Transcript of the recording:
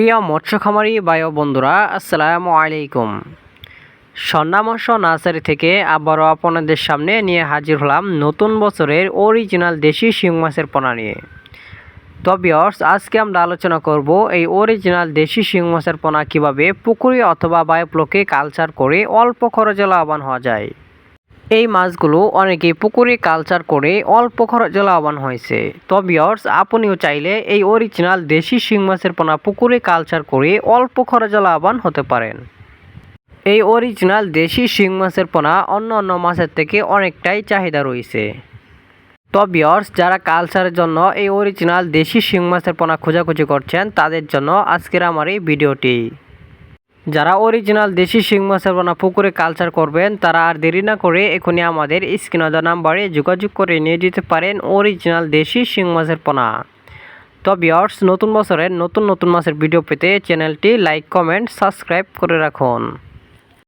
প্রিয় মৎস্য খামারি বায়ু বন্ধুরা, আসসালামু আলাইকুম। সন্না মৎস্য নার্সারি থেকে আবারও আপনাদের সামনে নিয়ে হাজির হলাম নতুন বছরের অরিজিনাল দেশি শিং মাছের পোনা নিয়ে। তো বিয়র্স আজকে আমরা আলোচনা করব এই অরিজিনাল দেশি শিং মাছের পোনা কীভাবে পুকুরে অথবা বায়োপ্লকে কালচার করে অল্প খরচে লাভবান হওয়া যায়। এই মাছগুলো অনেকে পুকুরে কালচার করে অল্প খরচে লাভবান হয়েছে। তো বিয়র্স আপনিও চাইলে এই অরিজিনাল দেশি শিং মাছের পোনা পুকুরে কালচার করে অল্প খরচে লাভবান হতে পারেন। এই অরিজিনাল দেশি শিং মাছের পোনা অন্য অন্য মাছের থেকে অনেকটাই চাহিদা রয়েছে। তো বিয়র্স যারা কালচারের জন্য এই অরিজিনাল দেশি শিং মাছের পোনা খোঁজাখুঁজি করছেন, তাদের জন্য আজকের আমার এই ভিডিওটি। যারা অরিজিনাল দেশি শিং মাছের পোনা পুকুরে কালচার করবেন, তারা আর দেরি না করে এখনই আমাদের স্ক্রিনাদা নাম্বারে যোগাযোগ করে নিয়ে যেতে পারেন অরিজিনাল দেশি শিং মাছের পোনা তো বিয়ার্স নতুন বছরের নতুন নতুন মাছের ভিডিও পেতে চ্যানেলটি লাইক কমেন্ট সাবস্ক্রাইব করে রাখুন।